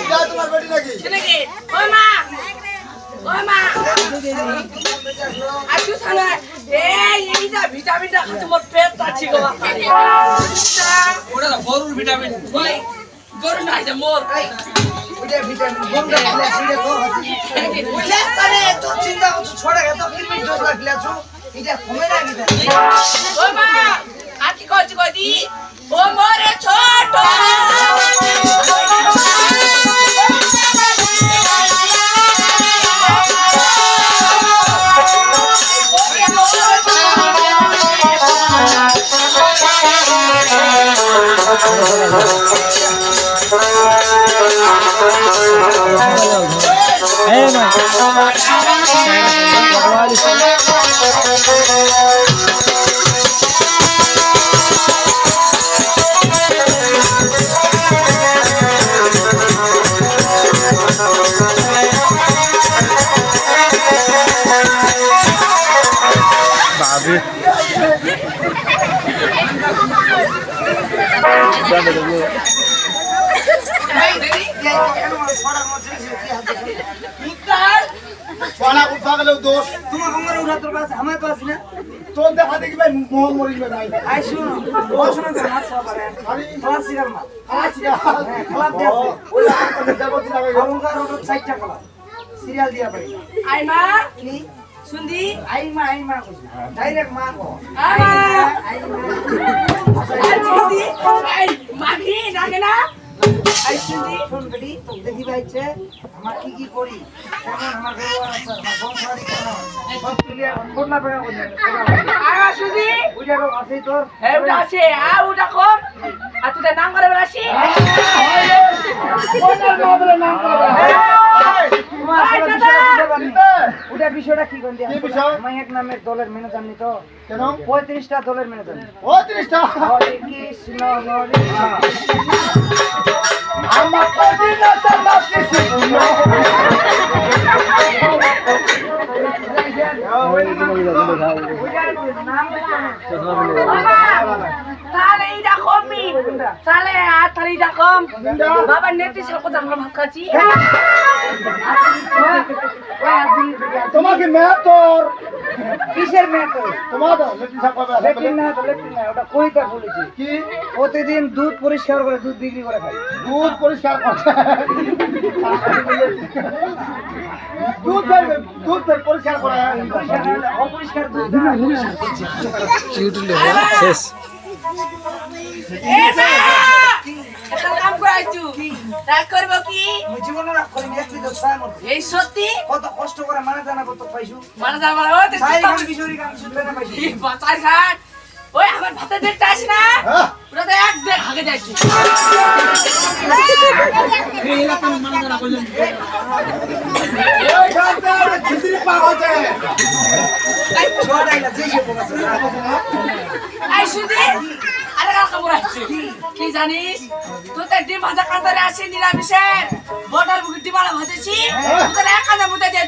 এটা তোমার বেটি নাকি নাকি ওই মা ওই মা আর তুই শালা এই এইটা ভিটামিনটা খাচ্ছে মোর পেটটা ঠিক হওয়া ওটা গরুর ভিটামিন ওই গরু না যে মোর কইদি ও মোরে ছড়া উঠা দোষ তোমার আমার উড়া তোর কাছে আমার পাস না তোর দেখা দেখি ভাই মোহ মরি ভাই আই শুনো পড়াশোনা করে মাছ খাওয়া পারে খালি ক্লাস সিগার মাছ আছি হ্যাঁ খেলা আছে ওই আমার দেবো দিলা ভাই অলঙ্কার ওটা চারটা খেলা সিরিয়াল দিয়া পারি আই মা কি শুনদি? আই মা আই মা ডাইরেক্ট মা কো। আমা আই মা আই মাগি ডাকে না? আই শুনি শোন বেটি তোকে দেখি পাইছে আমার কি কি করি। এখন আমার ব্যবহার আছে আমার বংশারি কেন সব ক্লিয়ার ফোন না পেয়ে বলছে আগা শুনদি। বুঝা রোগ আছে তোর? হ্যাঁ ওটা আছে আ ওটা কম আর তুই নাম করে বেড়াসি? তোমার ওটা বিষয়টা কি কোন কি বিষয়? মাইক নামের দলের ম্যানেজার নি তো। কেন? পঁয়ত্রিশটা দলের ম্যানেজার ও তিরিশটা হরে কৃষ্ণ হরে আমার কদিন তাহলে এইটা কমই তাহলে আর তাহলে এইটা কম। বাবা নেত্রী সাপোজ আমরা ভাত খাচ্ছি। তোমাকে মেয়ে তোর। কিসের মেয়ে তো তোমার লেট্রিন না তো লেট্রিন না ওটা কইতে বলেছি? কি? প্রতিদিন দুধ পরিষ্কার করে দুধ বিক্রি করে খাই দুধ পরিষ্কার করছে দুধ দুধ পরিষ্কার করে অপরিষ্কার দুধ। না। মা একটা কাম করাইছু রাগ করব কি? মুই জীবনে রাগ করিনি একটি তো ছয় মধ্যে এই সত্যি? কত কষ্ট করে মানে জানা কত পাইছু? মানে যা বলা ও সাই গান কিশোরী গান শুনলে না পাইছি। বাতার ঘাট ওই আমার ভাতের দেখতে আসি না? হ্যাঁ। তো এক দেড় ভাগে যাচ্ছি এই গানটা ওটা খিচড়ি পাক হচ্ছে ছয় ডাইলা যেই সে বলেছে কি জানিস? তোদের ডিম ভাজা কাতারে আসি নিরামিষের বর্ডার ডিমালা ভাজেছি। হ্যাঁ। তোদের এক কাঁদা মুতে দিয়ে